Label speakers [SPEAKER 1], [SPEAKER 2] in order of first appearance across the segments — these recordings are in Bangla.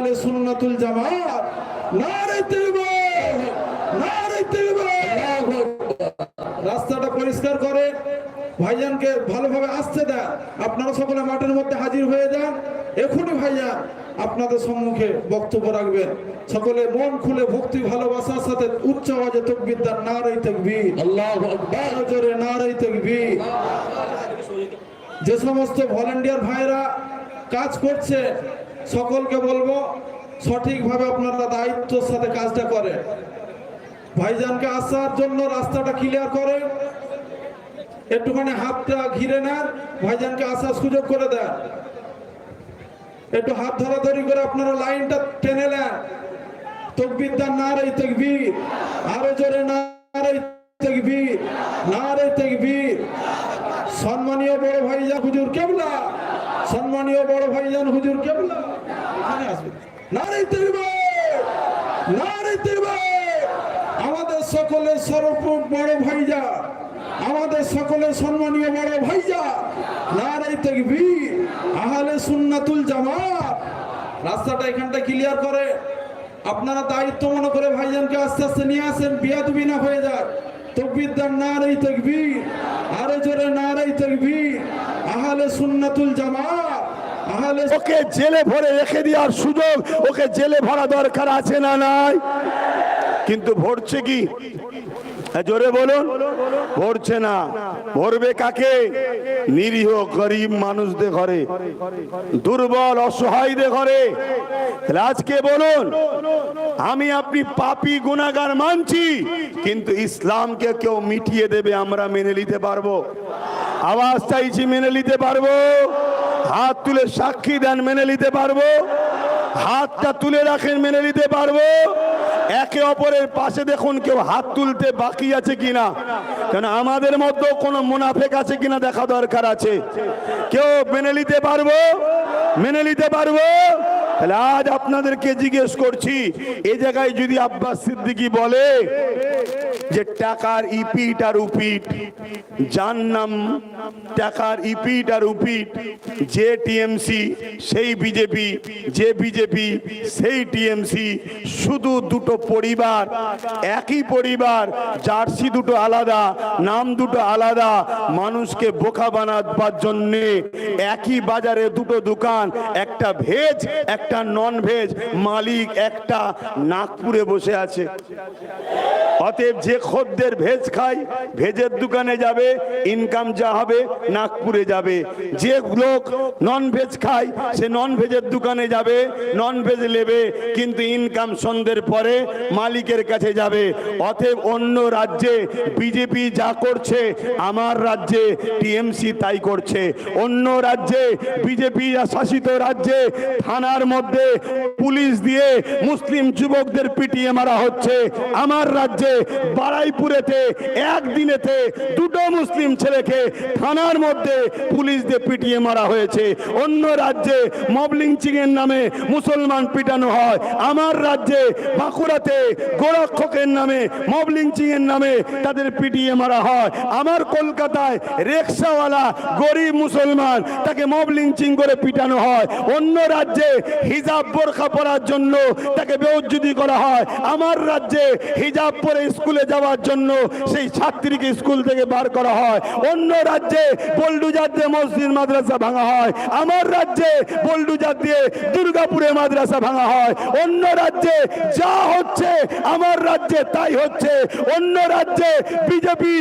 [SPEAKER 1] আহলে সুন্নাতুল জামাত। নারে তাকবীর নারে তাকবীর রাস্তাটা পরিষ্কার করে ভাইজানকে ভালোভাবে আসতে দেন। আপনারা সকলে মাঠের মধ্যে হাজির হয়ে যান। এখনই ভাইজান আপনাদের সম্মুখে বক্তব্য রাখবেন। সকলে মন খুলে ভক্তি ভালোবাসার সাথে উচ্চ আওয়াজে তকবির দেন নারাই তকবীর।
[SPEAKER 2] আল্লাহু
[SPEAKER 1] জোরে নারাই তকবীর। যে সমস্ত ভলেন্টিয়ার ভাইরা কাজ করছে সকলকে বলব, সঠিকভাবে আপনারা দায়িত্বের সাথে কাজটা করে ভাইজানকে আসার জন্য রাস্তাটা ক্লিয়ার করে একটুখানি হাতটা ঘিরে নেন, ভাইজানকে আসার সুযোগ করে দেন। একটু হাত ধরাধরি করে আপনারা লাইনটা টেনে নেন। তকবির না রে তকবীর। আরও জোরে নারাই তকবীর। রে তকবীর। সম্মানীয় বড় ভাইজান হুজুর কেবলা? সম্মানীয় বড় ভাইজান হুজুর কেবলা? এখানে আসবে। নারাই তকবীর নারাই তকবীর আমাদের সকলের সর্বপ্রথম বড় ভাইজা। আমাদের সকলের সম্মানীয় বড় ভাইজা। নারাই তকবীর আহলে সুন্নাতুল জামাত। রাস্তাটা এখানটা ক্লিয়ার করে। আপনারা দায়িত্ব মনে করে ভাইজানকে আস্তে আস্তে নিয়ে আসেন, বিয়াদবি না হয়ে যায়। তকবির দান নারাই তকবীর আরও জোরে নারাই তকবীর আহলে সুন্নাতুল জামাত।
[SPEAKER 3] ওকে জেলে ভরে রেখে দেওয়ার সুযোগ ওকে জেলে ভরা দরকার আছে না নাই? কিন্তু ভরছে কি? হ্যাঁ, জোরে বলুন। ভরছে না। ভরবে কাকে? নিরীহ গরিব মানুষদের ঘরে দুর্বল অসহায়দের ঘরে। আজকে বলুন আমি আপনি পাপি গুণাগার মানছি কিন্তু ইসলামকে কেউ মিটিয়ে দেবে আমরা মেনে নিতে পারব? আওয়াজ চাইছি মেনে নিতে পারব? হাত তুলে সাক্ষী দেন, মেনে নিতে পারব। হাতটা তুলে রাখেন, মেনে নিতে পারব। একে অপরের পাশে দেখুন কেউ হাত তুলতে বাকি আছে কিনা। কেন আমাদের মধ্যেও কোনো মুনাফেক আছে কিনা দেখা দরকার আছে। কেউ মেনে নিতে পারব? মেনে নিতে পারব? তাহলে আজ আপনাদেরকে জিজ্ঞেস করছি এই জায়গায় যদি আব্বাস সিদ্দিকি বলে যে টাকার ইপিট আর উপিট, যার নাম টাকার ইপিট আর উপিট, যে টিএমসি, সেই বিজেপি, যে বিজেপি, সেই টিএমসি, শুধু দুটো পরিবার, একই পরিবার, জার্সি দুটো আলাদা, নাম দুটো আলাদা, মানুষকে বোকা বানাবার জন্যে একই বাজারে দুটো দোকান, একটা ভেজ, একটা নন ভেজ মালিক একটা নাগপুরে বসে আছে। অতএব যে খদ্দের ভেজ খায় ভেজের দোকানে যাবে ইনকাম যা হবে নাগপুরে যাবে। যে লোক নন ভেজ খায়, সে নন ভেজের দোকানে যাবে নন ভেজ নেবে, কিন্তু ইনকাম সন্ধ্যের পরে মালিকের কাছে যাবে। অতএব অন্য রাজ্যে বিজেপি যা করছে, আমার রাজ্যে টিএমসি তাই করছে। অন্য রাজ্যে বিজেপি শাসিত রাজ্যে, থানার মধ্যে পুলিশ দিয়ে মুসলিম যুবকদের পিটিয়ে মারা হচ্ছে। আমার রাজ্যে বারাইপুরেতে একদিনেতে দুটো মুসলিম ছেলেকে থানার মধ্যে পুলিশ দিয়ে পিটিয়ে মারা হয়েছে। অন্য রাজ্যে মবলিং চিংয়ের নামে মুসলমান পিটানো হয়। আমার রাজ্যে বাঁকুড়াতে গোরক্ষকের নামে মবলিং চিংয়ের নামে তাদের পিটিয়ে মারা হয়। আমার কলকাতায় রিক্সাওয়ালা গরিব মুসলমান তাকে মবলিং চিং করে পিটানো হয়। অন্য রাজ্যে হিজাব বোরখা পরার জন্য তাকে বেউজ্জুদি করা হয়। আমার রাজ্যে হিজাব পরে স্কুলে যাওয়ার জন্য সেই ছাত্রীকে স্কুল থেকে বার করা হয়। অন্য রাজ্যে বল্ডুজার দিয়ে মসজিদ, মাদ্রাসা ভাঙা হয়। আমার রাজ্যে বল্ডুজার দিয়ে দুর্গাপুরে মাদ্রাসা ভাঙা হয়। অন্য রাজ্যে যা হচ্ছে আমার রাজ্যে তাই হচ্ছে। অন্য রাজ্যে বিজেপি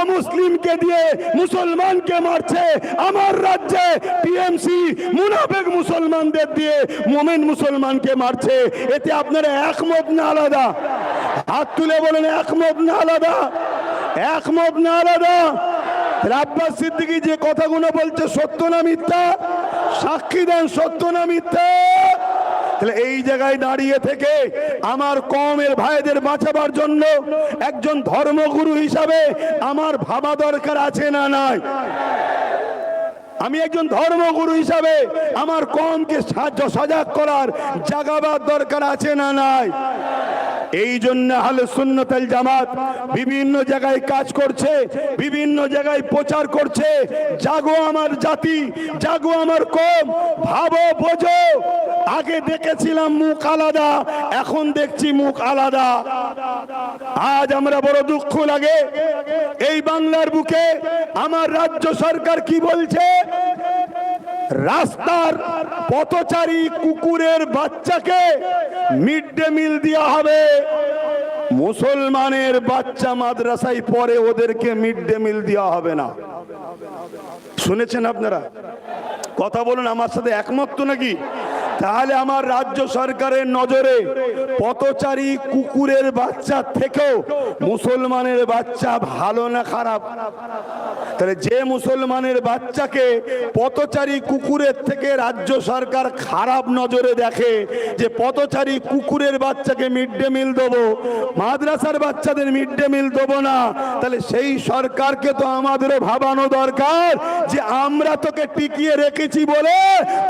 [SPEAKER 3] অমুসলিমকে দিয়ে মুসলমানকে মারছে। আমার রাজ্যে টিএমসি মুনাফেক মুসলমানদের দিয়ে মোমেন মুসলমানকে মারছে। এতে আপনারা একমত না আলাদা? হাত তুলে বলেন একমত না আলাদা একমত না আলাদা। রাব্বাস সিদ্দিকি যে কথাগুলো বলছে, সত্য না মিথ্যা? সাক্ষী দেন, সত্য না মিথ্যা? তাহলে এই জায়গায় দাঁড়িয়ে থেকে আমার কমের ভাইদের বাঁচাবার জন্য একজন ধর্মগুরু হিসাবে আমার ভাবা দরকার আছে না নাই? আমি একজন ধর্মগুরু হিসাবে আমার কমকে সাহায্য, সজাগ করার জাগাবার দরকার আছে না নাই? এই জন্য আহলে সুন্নতাল জামাত বিভিন্ন জায়গায় কাজ করছে, বিভিন্ন জায়গায় প্রচার করছে। জাগো আমার জাতি, জাগো আমার কম ভাবো, বোঝো। আগে দেখেছিলাম মুখ আলাদা, এখন দেখছি মুখ আলাদা। আজ আমরা বড় দুঃখ লাগে। এই বাংলার বুকে আমার রাজ্য সরকার কি বলছে? রাস্তার পথচারী কুকুরের বাচ্চাকে মিড ডে মিল দেওয়া হবে। মুসলমানের বাচ্চা মাদ্রাসায় পরে ওদেরকে মিড ডে মিল দেওয়া হবে না। শুনেছেন আপনারা? কথা বলুন, আমার সাথে একমত তো নাকি? তাহলে আমার রাজ্য সরকারের নজরে পথচারী কুকুরের বাচ্চা থেকেও মুসলমানের বাচ্চা ভালো না খারাপ? তাহলে যে মুসলমানের বাচ্চাকে পথচারী কুকুরের থেকে রাজ্য সরকার খারাপ নজরে দেখে যে পথচারী কুকুরের বাচ্চাকে মিড ডে মিল দেবো, মাদ্রাসার বাচ্চাদের মিড ডে মিল দেবো না, তাহলে সেই সরকারকে তো আমাদেরও ভাবানো দরকার যে আমরা তোকে টিকিয়ে রেখেছি বলে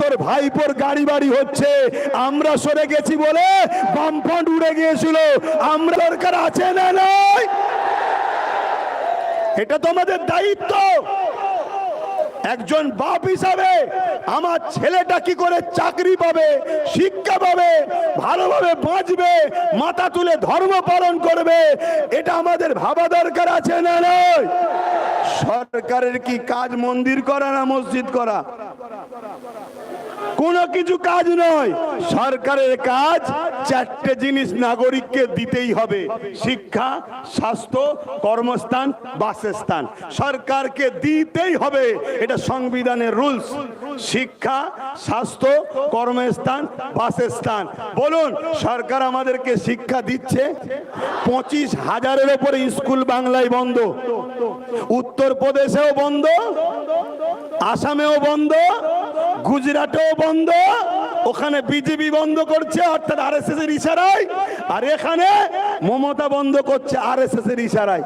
[SPEAKER 3] তোর ভাইপোর গাড়ি বাড়ি হচ্ছে, আমরা সরে গেছি বলে বামফ্রন্ট উড়ে গিয়েছিল, আমরা দরকার আছে না নয় এটা তো আমাদের দায়িত্ব। একজন বাপ হিসাবে আমার ছেলেটা কি করে চাকরি পাবে, শিক্ষা পাবে, ভালোভাবে বাঁচবে, মাথা তুলে ধর্ম পালন করবে, এটা আমাদের ভাবা দরকার আছে না নয়? সরকারের কি কাজ মন্দির করা না মসজিদ করা? কোনো কিছু কাজ নয়। সরকারের কাজ চারটে জিনিস নাগরিককে দিতেই হবে। শিক্ষা, স্বাস্থ্য, কর্মস্থান, বাসস্থান। সরকারকে দিতেই হবে। এটা সংবিধানের রুলস। শিক্ষা, স্বাস্থ্য, কর্মস্থান, বাসস্থান। বলুন, সরকার আমাদেরকে শিক্ষা দিচ্ছে? পঁচিশ হাজারের ওপরে স্কুল বাংলায় বন্ধ। উত্তরপ্রদেশেও বন্ধ। আসামেও বন্ধ। গুজরাটেও বন্ধ। ওখানে বিজেপি বন্ধ করছে, অর্থাৎ আর এস এর ইশারায়, আর এখানে মমতা বন্ধ করছে আর এস এস এর ইশারায়।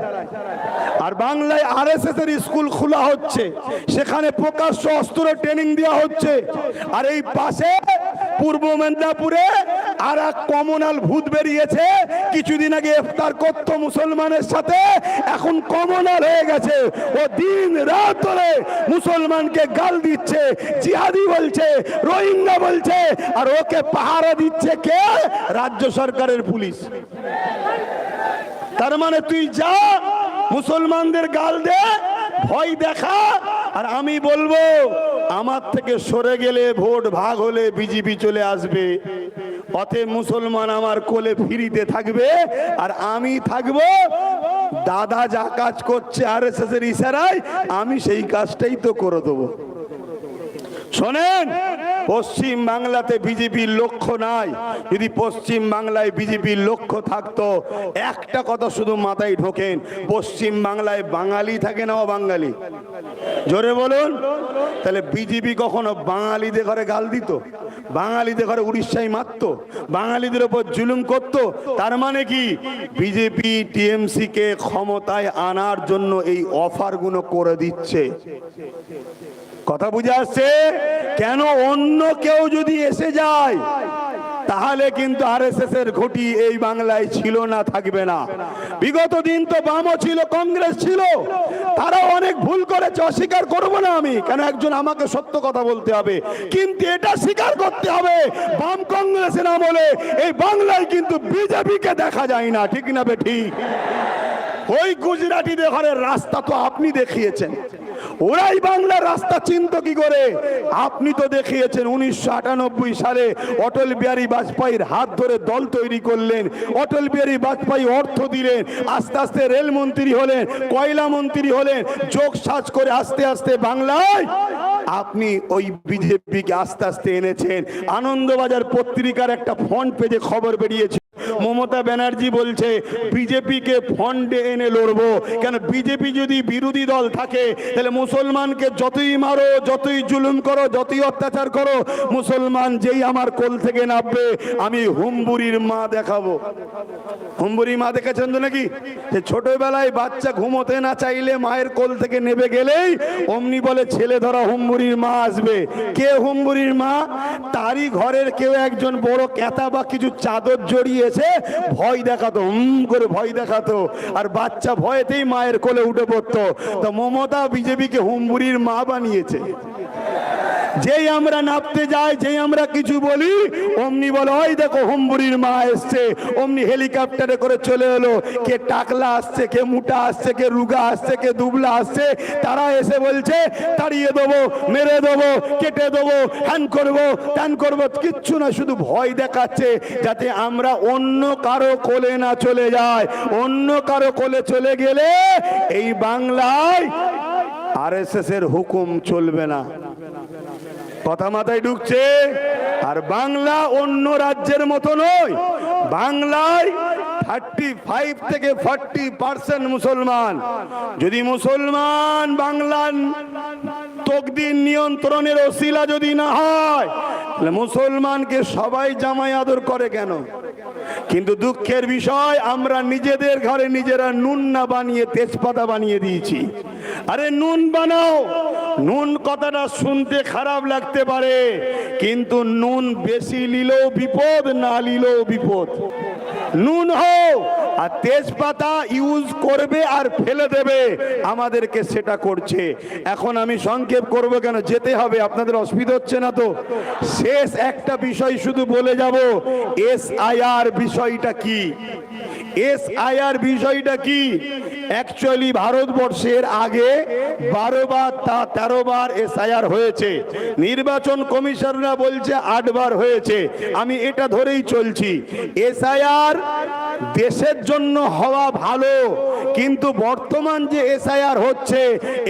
[SPEAKER 3] আর বাংলায় আর এস এর স্কুল খোলা হচ্ছে, সেখানে প্রকাশ্য অস্ত্র ট্রেনিং দেওয়া হচ্ছে, আর এই পাশে পূর্ব মেদিনীপুরে আর এক কমনাল ভূত বেরিয়েছে। কিছুদিন আগে ইফতার করতো মুসলমানের সাথে, এখন কমনাল হয়ে গেছে। ও দিন রাত ধরে মুসলমানকে গাল দিচ্ছে, জিহাদি বলছে, রোহিঙ্গা বলছে, আর ওকে পাহারা দিচ্ছে কে? রাজ্য সরকারের পুলিশ। তার মানে তুই যা, মুসলমানদের গাল দে ভয় দেখা। আর আমি বলব, আমার থেকে সরে গেলে ভোট ভাগ হলে বিজেপি চলে আসবে। অতএব মুসলমান আমার কোলে ফিরিতে থাকবে, আর আমি থাকব। দাদা যা কাজ করছে আর এস এর ইশারায়, আমি সেই কাজটাই তো করে দেবো। শোনেন পশ্চিম বাংলাতে বিজেপির লক্ষ্য নাই। যদি পশ্চিম বাংলায় বিজেপির লক্ষ্য থাকতো, একটা কথা শুধু মাথায় ঢোকেন, পশ্চিম বাংলায় বাঙালি থাকে না বাঙালি জোরে বলুন। তাহলে বিজেপি কখনো বাঙালিদের ঘরে গাল দিত? বাঙালিদের ঘরে উড়িষ্যায় মারত? বাঙালিদের ওপর জুলুম করত? তার মানে কি? বিজেপি টিএমসি কে ক্ষমতায় আনার জন্য এই অফারগুলো করে দিচ্ছে। কথা বুঝে আসছে? কেন অন্য কেউ যদি এসে যায়, তাহলে কিন্তু আরএসএস এর ঘটি এই বাংলায় ছিল না, থাকবে না। বিগত দিন তো বামও ছিল, কংগ্রেস ছিল। তারা অনেক ভুল করেছে, অস্বীকার করব না আমি। কেন একজন আমাকে সত্য কথা বলতে হবে? কিন্তু এটা স্বীকার করতে হবে, বাম কংগ্রেসের আমলে এই বাংলায় কিন্তু বিজেপিকে দেখা যায় না, ঠিক না বে ঠিক? ওই গুজরাটিদের ঘরের রাস্তা তো আপনি দেখিয়েছেন। ওরাই বাংলার রাস্তা চিন্ত কি করে? আপনি তো দেখিয়েছেন উনিশশো আটানব্বই সালে অটল বিহারী বাজপেয়ীর হাত ধরে দল তৈরি করলেন, অটল বিহারী বাজপেয়ী অর্থ দিলেন, আস্তে আস্তে রেলমন্ত্রী হলেন, কয়লা মন্ত্রী হলেন, যোগ সাজ করে আস্তে আস্তে বাংলায়। আপনি ওই বিজেপিকে আস্তে আস্তে এনেছেন। আনন্দবাজার পত্রিকার একটা ফ্রন্ট পেজে খবর বেরিয়েছে। মমতা ব্যানার্জি বলছে, বিজেপিকে ফন্ডে এনে লড়বো। কেন বিজেপি যদি বিরোধী দল থাকে, তাহলে মুসলমানকে যতই মারো, যতই জুলুম করো, যতই অত্যাচার করো, মুসলমান যেই আমার কোল থেকে নামবে, আমি হুম্বুরির মা দেখাবো। হুম্বুরি মা দেখেছেন তো নাকি? যে ছোটবেলায় বাচ্চা ঘুমোতে না চাইলে মায়ের কোল থেকে নেবে গেলেই অমনি বলে, ছেলে ধরা হুম্বুরির মা আসবে। কে হুম্বুরির মা? তারই ঘরের কেউ একজন বড় ক্যাতা বা কিছু চাদর জড়িয়েছে, ভয় দেখাতো হুম করে ভয় দেখাতো। আর বাচ্চা ভয়েতেই মায়ের কোলে উঠে পড়তো। তো মমতা বিজেপিকে হুমবুরির মা বানিয়েছে। যেই আমরা নাপতে যাই, যেই আমরা কিছু বলি, অমনি বলো, ওই দেখো হুম্বুরির মা এসছে। অমনি হেলিকপ্টারে করে চলে এলো। কে টাকলা আসছে, কে মুটা আসছে, কে রুগা আসছে, কে দুবলা আসছে, তারা এসে বলছে, তাড়িয়ে দেবো, মেরে দেবো, কেটে দেবো হ্যান করব ত্যান করব। কিচ্ছু না, শুধু ভয় দেখাচ্ছে, যাতে আমরা অন্য কারও কোলে না চলে যায় অন্য কারও কোলে চলে গেলে এই বাংলায় আরএসএস এর হুকুম চলবে না। কথা মাথায় ঢুকছে। আর বাংলা অন্য রাজ্যের মতো নয়। বাংলায় থার্টি ফাইভ থেকে পার্সেন্ট মুসলমান। যদি মুসলমান বাংলার নিয়ন্ত্রণের ওসিলা যদি না হয় মুসলমানকে সবাই জামাই আদর করে কেন? কিন্তু দুঃখের বিষয়, আমরা নিজেদের ঘরে নিজেরা নুন না বানিয়ে তেজপাতা বানিয়ে দিয়েছি। আরে নুন বানাও। নুন কথাটা শুনতে খারাপ লাগতে পারে, কিন্তু নুন বেশি নিলেও বিপদ, না নিলেও বিপদ। নুন হোক আর তেজপাতা ইউজ করবে আর ফেলে দেবে। আমাদেরকে সেটা করছে। এখন আমি সংক্ষেপ করব কেন? যেতে হবে, আপনাদের অসুবিধা হচ্ছে না তো? শেষ একটা বিষয় শুধু বলে যাব এস বিষয়টা কি? এস আইআর বিষয়টা কি? অ্যাকচুয়ালি ভারতবর্ষের আগে বারো বার তা তেরো বার এস আইআর হয়েছে। নির্বাচন কমিশনরা বলছে আটবার হয়েছে। আমি এটা ধরেই চলছি। এসআইআর দেশের জন্য হওয়া ভালো, কিন্তু বর্তমান যে এসআইআর হচ্ছে,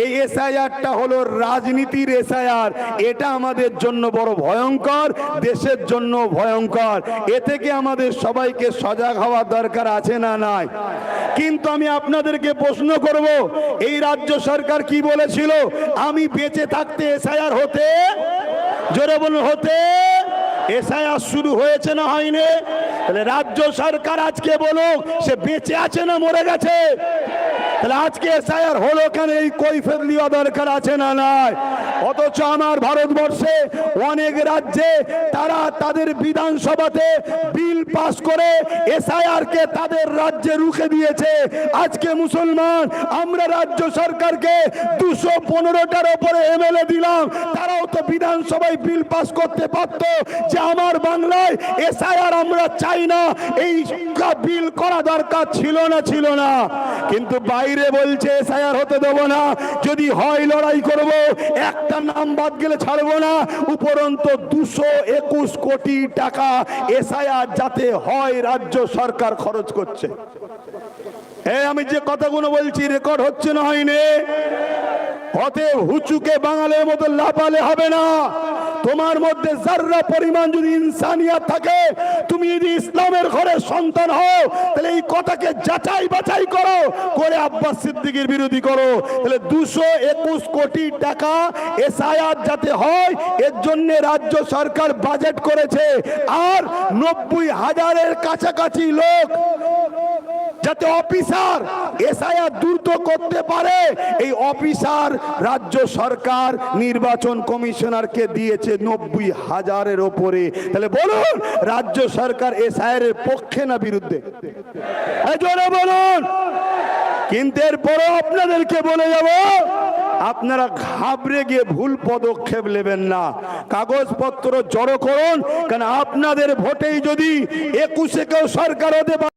[SPEAKER 3] এই এসআইআরটা হলো রাজনীতির এসআইআর এটা আমাদের জন্য বড় ভয়ঙ্কর, দেশের জন্য ভয়ঙ্কর। এ থেকে আমাদের সবাইকে সজাগ হওয়ার দরকার আছে না নাই? কিন্তু আমি আপনাদেরকে প্রশ্ন করব, এই রাজ্য সরকার কি বলেছিল? আমি বেঁচে থাকতে এসআইআর হতে, জোরে বলুন, হতে? এসআইআর শুরু হয়েছে না হয়নি? তাহলে রাজ্য সরকার আজকে বলুক, সে বেঁচে আছে না মরে গেছে? তাহলে আজকে এসআইআর হলো কেন? এই কৈফের দেওয়া দরকার আছে না নাই? অথচ আমার ভারতবর্ষে অনেক রাজ্যে তারা তাদের বিধানসভাতে বিল পাস করে এসআইআর কে তাদের রাজ্যে রুখে দিয়েছে। আজকে মুসলমান, আমরা রাজ্য সরকারকে দুশো পনেরোটার ওপরে এমএলএ দিলাম। তারাও তো বিধানসভায় বিল পাস করতে পারত যে আমার বাংলায় এসআইআর আমরা চাই না। এই বিল করা দরকার ছিল না ছিল না। কিন্তু বাইরে বলছে এসআইআর হতে দেবো না। যদি হয়, লড়াই করব। একটা নাম বাদ গেলে ছাড়বো না। উপরন্ত দুশো একুশ কোটি টাকা এসআইআর যাতে হয়, রাজ্য সরকার খরচ করছে। হ্যাঁ আমি যে কথাগুলো বলছি রেকর্ড হচ্ছে না হয়নি। অতএব হুচুকে বাঙালির মতো লাপালে হবে না। তোমার মধ্যে যার্রা পরিমাণ যদি ইনসানিয়াত থাকে, তুমি যদি ইসলামের ঘরের সন্তান হও, তাহলে এই কথাকে যাচাই বাছাই করো, করে আব্বাস সিদ্দিকীর বিরোধী করো। তাহলে দুশো একুশ কোটি টাকা এসআইআর যাতে হয়, এর জন্য রাজ্য সরকার বাজেট করেছে। আর নব্বই হাজারের কাছাকাছি লোক যাতে অফিসার এসআইআর দ্রুত করতে পারে, এই অফিসার রাজ্য সরকার নির্বাচন কমিশনারকে দিয়েছে নব্বই হাজারের ওপরে। তাহলে বলুন, রাজ্য সরকার এসআইআর এর পক্ষে না বিরুদ্ধে? বলুন। কিন্তু এরপরও আপনাদেরকে বলে যাব, আপনারা ঘাবড়ে গিয়ে ভুল পদক্ষেপ নেবেন না। কাগজপত্র জড়ো করুন, কারণ আপনাদের ভোটেই যদি একুশে কেউ সরকার হতে পারে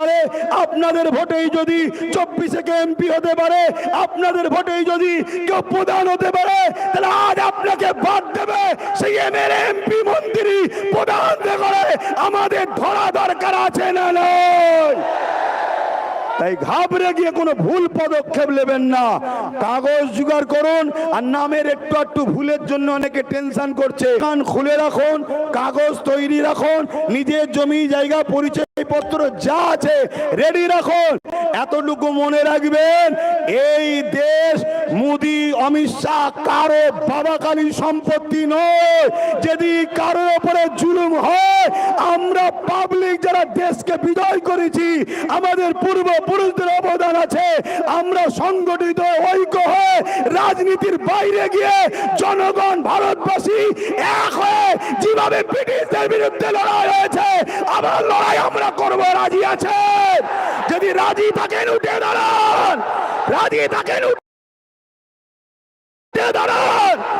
[SPEAKER 3] পারে, আপনাদের ভোটেই যদি চব্বিশে কে এমপি হতে পারে, আপনাদের ভোটেই যদি কেউ প্রধান হতে পারে, তাহলে আজ আপনাকে বাদ দেবে। সেই এমএলএ এমপি মন্ত্রী প্রধান করে, আমাদের ধরা দরকার আছে না নয় তাই ঘাবড়ে গিয়ে কোনো ভুল পদক্ষেপ নেবেন না। কাগজ জোগাড় করুন, আর নামের একটু একটু ভুলের জন্য অনেকে টেনশন করছে। কান খুলে রাখুন, কাগজ তৈরি রাখুন, নিজের জমি, জায়গা, পরিচয় পত্র যা আছে রেডি রাখুন। এতটুকু মনে রাখবেন, এই দেশ মোদি, অমিত শাহ কারও বাবাকালী সম্পত্তি নয়। যদি কারোর উপরে জুলুম হয়, আমরা পাবলিক যারা দেশকে বিজয় করেছি, আমাদের পূর্বপুরুষদের অবদান আছে, আমরা সংগঠিত, ঐক্য হয়ে রাজনীতির বাইরে গিয়ে জনগণ ভারতবাসী এক হয়ে যেভাবে ব্রিটিশদের বিরুদ্ধে লড়াই হয়েছে আবার লড়াই আমরা করব, রাজি আছে যদি রাজি থাকেন, উঠে দাঁড়ান। রাজি থাকেন, উঠে দাঁড়ান।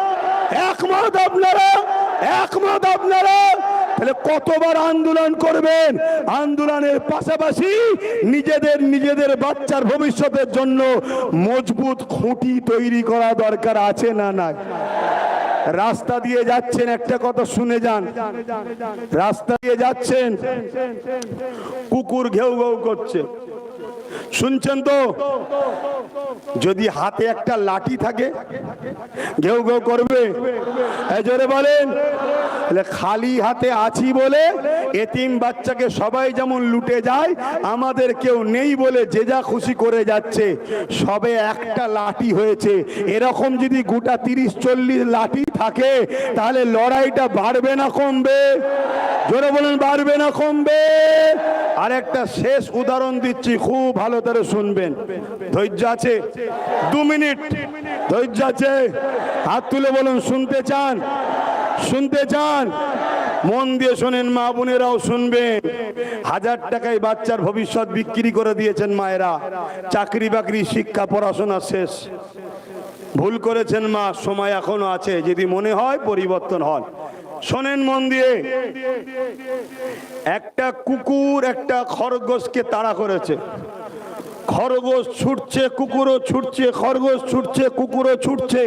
[SPEAKER 3] একমত আপনারা একমত আপনারা। তাহলে কতবার আন্দোলন করবেন? আন্দোলনের পাশাপাশি নিজেদের নিজেদের বাচ্চার ভবিষ্যতের জন্য মজবুত খুঁটি তৈরি করা দরকার আছে না না রাস্তা দিয়ে যাচ্ছেন, একটা কথা শুনে যান। রাস্তা দিয়ে যাচ্ছেন, কুকুর ঘেউ ঘেউ করছে। শুনছেন তো? যদি হাতে একটা লাঠি থাকে, ঘেউ ঘেউ করবে। এই জোরে বলেন। খালি হাতে আছি বলে এতিম বাচ্চাকে সবাই যেমন লুটে যায়, আমাদের কেউ নেই বলে যে যা খুশি করে যাচ্ছে, সবে একটা লাঠি হয়েছে। এরকম যদি গোটা তিরিশ চল্লিশ লাঠি থাকে, তাহলে লড়াইটা বাড়বে না কমবে। জোরে বলুন, বাড়বে না কমবে। আর একটা শেষ উদাহরণ দিচ্ছি, খুব ভালো করে শুনবেন। ধৈর্য আছে? দু মিনিট। ধৈর্য আছে? হাত তুলে বলুন, শুনতে চান? শুনতে চান? মন দিয়ে শোনেন, মা বোনেরাও শুনবেন। হাজার টাকায় বাচ্চার ভবিষ্যৎ বিক্রি করে দিয়েছেন মায়েরা। চাকরি বাকরি, শিক্ষা, পড়াশোনা শেষ। ভুল করেছেন মা, সময় এখনও আছে। যদি মনে হয় পরিবর্তন হন। শোনেন মন দিয়ে। একটা কুকুর একটা খরগোশকে তাড়া করেছে। খরগোশ ছুটছে, কুকুরও ছুটছে, খরগোশ ছুটছে, কুকুরও ছুটছে।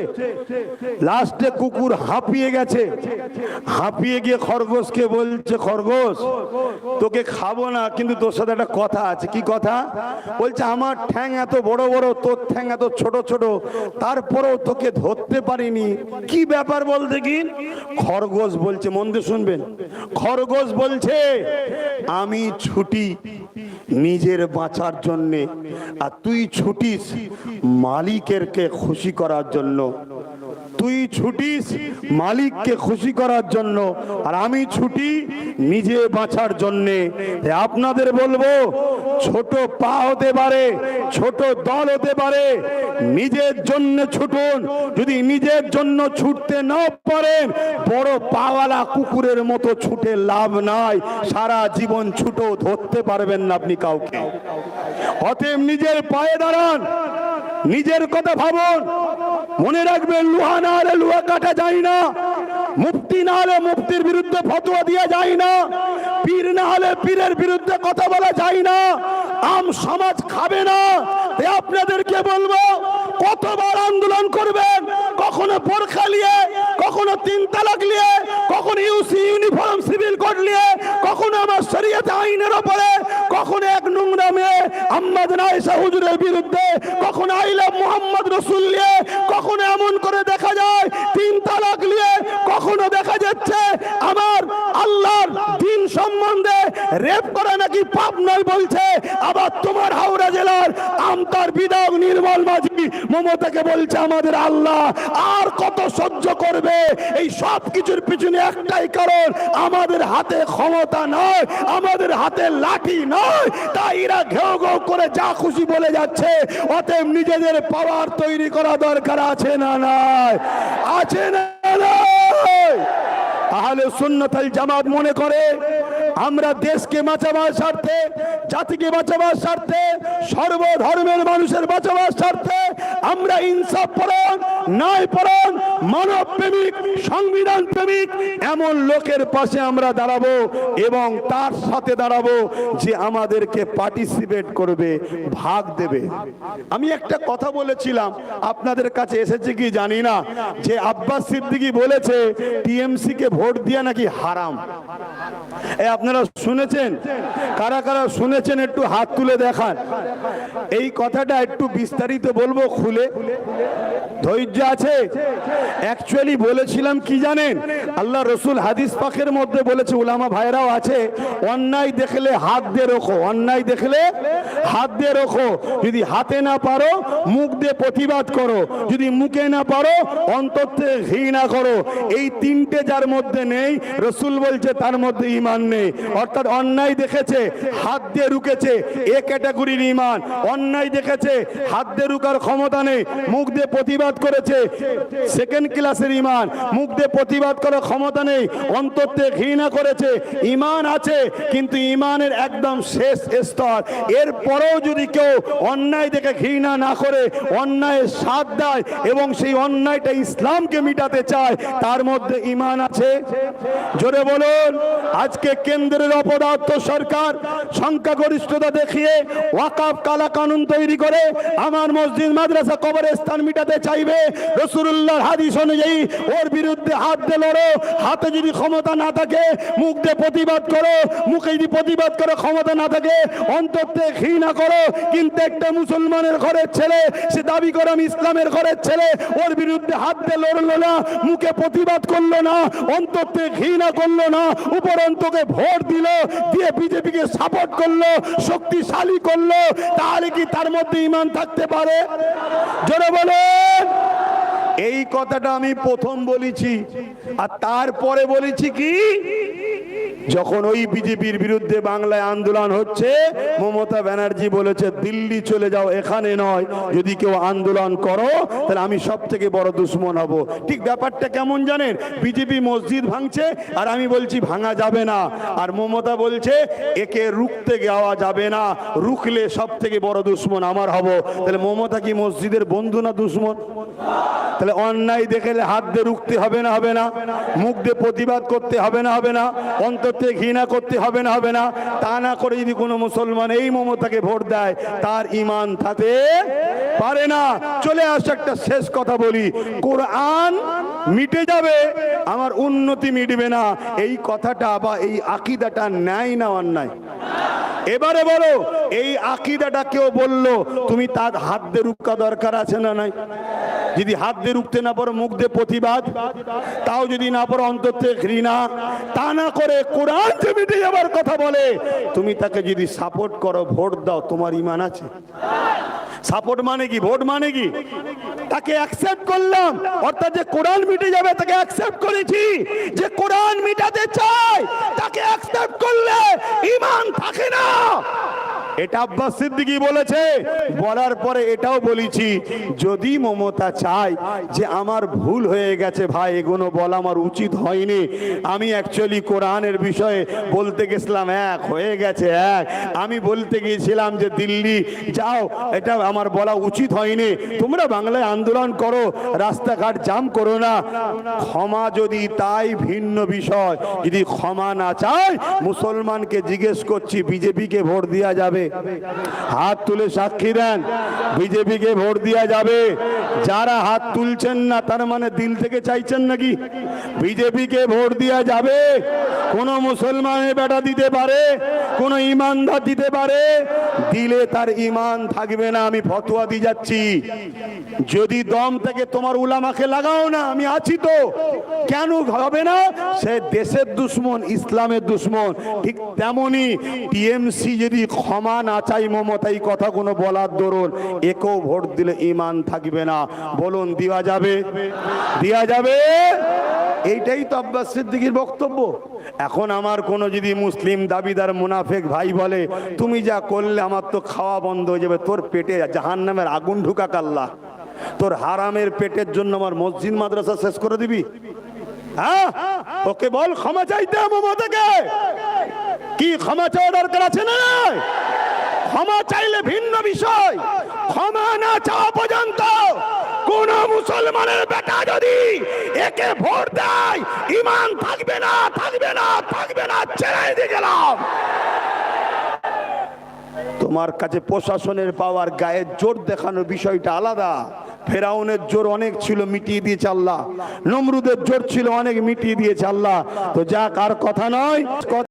[SPEAKER 3] লাস্টে কুকুর হাঁপিয়ে গেছে। হাঁপিয়ে গিয়ে খরগোশকে বলছে, খরগোশ, তোকে খাব না, কিন্তু তোর সাথে একটা কথা আছে। কি কথা? বলছে, আমার ঠ্যাং এত বড় বড়, তোর ঠ্যাং এত ছোট ছোট, তারপরেও তোকে ধরতে পারিনি। কি ব্যাপার বলতে কি খরগোশ বলছে, মন দিয়ে শুনবেন। খরগোশ বলছে, আমি ছুটি নিজের বাঁচার জন্যে। আর তুই ছুটিস মালিকেরকে খুশি করার জন্য। তুই ছুটিস মালিককে খুশি করার জন্য, আর আমি ছুটি নিজে বাঁচার জন্যে। আপনাদের বলব, ছোট পা হতে পারে, ছোট দল হতে পারে, নিজের জন্য ছুটুন। যদি নিজের জন্য ছুটতে না পারেন, বড় পাওয়ালা কুকুরের মতো ছুটে লাভ নাই। সারা জীবন ছুটো ধরতে পারবেন না আপনি কাউকে। অতএব নিজের পায়ে দাঁড়ান, নিজের কথা ভাবুন। মনে রাখবেন লোহা না হলে লোহা কাটা যায় না। মুফতি না হলে মুফতির বিরুদ্ধে ফতোয়া দেওয়া যায় না। পীর না হলে পীরের বিরুদ্ধে কথা বলা যায় না। আম সমাজ খাবে না। তাই আপনাদেরকে বলব, কতবার আন্দোলন করবেন, কখনো বোরখা নিয়ে, কখনো তিন তালাক নিয়ে, কখনো ইউসি ইউনিফর্ম সিভিল কোড নিয়ে, কখনো আমার শরীয়তে আইনের ওপরে, কখনো এক নোংরা মেয়ে আম্মাদ নাইসা হুজুরের বিরুদ্ধে, কখনো আইলা মোহাম্মদ রসুল নিয়ে, কখনো এমন করে দেখা যায়, তিন তালাক দেখা যাচ্ছে। আমার আল্লাহর দিন সম্বন্ধে রেপ করা নাকি পাপ নয় বলছে। আবার তোমার হাওড়া জেলার আমতার বিধায়ক নির্মল মাঝি মমতাকে বলছে, আমাদের আল্লাহ আর কত সহ্য করবে? এই সব কিছুর পিছনে একটাই কারণ, আমাদের হাতে ক্ষমতা নয়, আমাদের হাতে লাঠি নয়। তাই এরা ঘেউ ঘেউ করে যা খুশি বলে যাচ্ছে। অতএব নিজেদের পাওয়ার তৈরি করা দরকার আছে না নাই? আছে না নাই? আহলে সুন্নতাল জামাত মনে করে, আমরা দেশকে বাঁচাবার স্বার্থে, জাতিকে বাঁচাবার স্বার্থে, সর্বধর্মের মানুষের বাঁচাবার স্বার্থে আমরা ইনসাফ পরণ ন্যায় পরণ মানব প্রেমিক সংবিধান প্রেমিক এমন লোকের পাশে আমরা দাঁড়াবো এবং তার সাথে দাঁড়াবো যে আমাদেরকে পার্টিসিপেট করবে, ভাগ দেবে। আমি একটা কথা বলেছিলাম, আপনাদের কাছে এসেছে কি জানি না, যে আব্বাস সিদ্দিকি বলেছে টিএমসি কে ভোট ভোট দিয়ে নাকি হারাম। এ আপনারা শুনেছেন? কারা কারা শুনেছেন? একটু হাত তুলে দেখান। এই কথাটা একটু বিস্তারিত বলব খুলে। ধৈর্য আছে? অ্যাকচুয়ালি বলেছিলাম কি জানেন? আল্লাহ রসুল হাদিস পাকের মধ্যে বলেছে, উলামা ভাইরাও আছে, অন্যায় দেখলে হাত দিয়ে রোখো, অন্যায় দেখলে হাত দিয়ে রোখো। যদি হাতে না পারো, মুখ দিয়ে প্রতিবাদ করো। যদি মুখে না পারো, অন্তর ঘৃণা করো। এই তিনটে যার মধ্যে নেই, রসুল বলছে তার মধ্যে ইমান নেই। অর্থাৎ অন্যায় দেখেছে, হাত দিয়ে রুকেছে এ ক্যাটাগরির ইমান। অন্যায় দেখেছে, হাত দিয়ে রুকার ক্ষমতা নেই, মুখ দিয়ে প্রতিবাদ করেছে সেকেন্ড ক্লাসের ইমান। মুখ দিয়ে প্রতিবাদ করার ক্ষমতা নেই অন্তর থেকে ঘৃণা করেছে। ইমান আছে, কিন্তু ইমানের একদম শেষ স্তর। এরপরেও যদি কেউ অন্যায় দেখে ঘৃণা না করে অন্যায়ের সাথ দেয় এবং সেই অন্যায়টা ইসলামকে মিটাতে চায়, তার মধ্যে ইমান আছে। জোরে বলুন, আজকে কেন্দ্রের অপদার্থ সরকার সংখ্যাগরিষ্ঠতা দেখিয়ে ওয়াকাফ কালা কানুন তৈরি করে আমার মসজিদ, মাদ্রাসা কবরস্থান মিটাতে চাইবে। রসুল্লাহর হাদিস অনুযায়ী ওর বিরুদ্ধে হাত দিয়ে লড়ো, হাতে যদি ক্ষমতা না থাকে, মুখ দিয়ে প্রতিবাদ করো, মুখে যদি প্রতিবাদ করে, ক্ষমতা না থাকে, অন্তর থেকে ঘৃণা করো। কিন্তু একটা মুসলমানের ঘরের ছেলে, সে দাবি করে আমি ইসলামের ঘরের ছেলে, ওর বিরুদ্ধে হাত দিয়ে লড়লো না, মুখে প্রতিবাদ করল না, অন্তর থেকে ঘৃণা করল না উপরন্তকে ভোট দিল, দিয়ে বিজেপিকে সাপোর্ট করল, শক্তিশালী করল, তাহলে কি তার মধ্যে ইমান থাকতে পারে? জোরে বলেন। এই কথাটা আমি প্রথম বলেছি। আর তারপরে বলেছি কি? যখন ওই বিজেপির বিরুদ্ধে বাংলায় আন্দোলন হচ্ছে, মমতা ব্যানার্জি বলেছে, দিল্লি চলে যাও, এখানে নয়। যদি কেউ আন্দোলন করো, তাহলে আমি সব থেকে বড় দুশ্মন হব। ঠিক ব্যাপারটা কেমন জানেন? বিজেপি মসজিদ ভাঙছে, আর আমি বলছি, ভাঙা যাবে না। আর মমতা বলছে, একে রুখতে যাওয়া যাবে না। রুখলে সব থেকে বড় দুশ্মন আমার হব। তাহলে মমতা কি মসজিদের বন্ধু না দুশ্মন? তাহলে অন্যায় দেখলে হাত দিয়ে রুখতে হবে না হবে না। মুখ দিয়ে প্রতিবাদ করতে হবে না হবে না। অন্তর থেকে ঘৃণা করতে হবে না হবে না। তা না করে যদি কোনো মুসলমান এই মমতাকে ভোট দেয়, তার ইমান থাকতে পারে না। চলে আসে একটা শেষ কথা বলি। কোরআন মিটে যাবে, আমার উন্নতি মিটবে না। এই কথাটা বা এই আকিদাটা ন্যায় না অন্যায়? এবারে বলো, এই আকিদাটা কেউ বলল, তুমি তার হাত দিয়ে রুক্কা দরকার আছে না নাই? যদি হাত দিয়ে রুখতে না পারো, মুখ দিয়ে প্রতিবাদ। তাও যদি না পারো, অন্তর থেকে ঘৃণা। তা না করে কোরআন মিটে যাবার কথা বলে, তুমি তাকে যদি সাপোর্ট করো, ভোট দাও, তোমার ইমান আছে। সাপোর্ট মানে কি? ভোট মানে কি? তাকে অ্যাকসেপ্ট করলাম। অর্থাৎ যে কোরআন মিটে যাবে, তাকে অ্যাকসেপ্ট করেছি। যে কোরআন মিটাতে চায়, তাকে অ্যাকসেপ্ট করলে ইমান থাকে না। এটা আব্বাস সিদ্দিকী বলেছে। বলার পরে এটাও বলেছি, যদি মমতা চায় যে আমার ভুল হয়ে গেছে ভাই, এগুলো বলা আমার উচিত হয়নি। আমি অ্যাকচুয়ালি কোরআনের বিষয়ে বলতে গেছিলাম, এক হয়ে গেছে, এক। আমি বলতে গিয়েছিলাম যে দিল্লি যাও, এটা আমার বলা উচিত হয়নি। তোমরা বাংলায় আন্দোলন করো, রাস্তাঘাট জাম করো না। ক্ষমা যদি তাই ভিন্ন বিষয়, যদি ক্ষমা না চায়, মুসলমানকে জিজ্ঞেস করছি, বিজেপিকে ভোট দেওয়া যাবে। হাত তুলে সাক্ষী দেন। বিজেপিকে ভোট দেওয়া যাবে। যারা হাত তুলছেন না, তার মানে দিল থেকে চাইছেন নাকি? বিজেপিকে ভোট দেওয়া যাবে। কোন মুসলমানের বেটা দিতে পারে, কোন ইমানদার দিতে পারে। দিলে তার ইমান থাকবে না, আমি ফতোয়া দিয়ে যাচ্ছি। যদি দম থেকে তোমার উলামাকে লাগাও না, আমি আছি তো। কেন হবে না? সে দেশের দুশ্মন, ইসলামের দুশ্মন। ঠিক তেমনি টিএমসি যদি ক্ষমা না চাই মমতা এই কথাগুলো বলার দরুন। একেও ভোট দিলে ইমান থাকবে না। বলুন, দেওয়া যাবে? দেওয়া যাবে? এইটাই তো আব্বাস সিদ্দিকির বক্তব্য। এখন আমার কোনো যদি মুসলিম দাবিদার, মুনাফেক ভাই বলে, তুমি যা করলে আমার তো খাওয়া বন্ধ হয়ে যাবে, তোর পেটে জাহান নামের আগুন ঢুকা কাল্লা তোর হারামের পেটের জন্য আমার মসজিদ, মাদ্রাসা শেষ করে দিবি? হ্যাঁ? ওকে বল, ক্ষমা চাইতে কি ক্ষমা চাওয়া দরকার আছে না? ক্ষমা চাইলে ভিন্ন বিষয়। ক্ষমা না চাওয়া পর্যন্ত কোন মুসলমানের বেটা যদি একে ভোট দেয় ইমান থাকবে না থাকবে না থাকবে না ছেড়ে দিয়ে গেলাম। তোমার কাছে প্রশাসনের পাওয়ার গায়ের জোর দেখানোর বিষয়টা আলাদা। ফেরাউনের জোর অনেক ছিল, মিটিয়ে দিয়েছে আল্লাহ। নমরুদের জোর ছিল, অনেক মিটিয়ে দিয়েছে আল্লাহ। তো যা কার কথা নয়।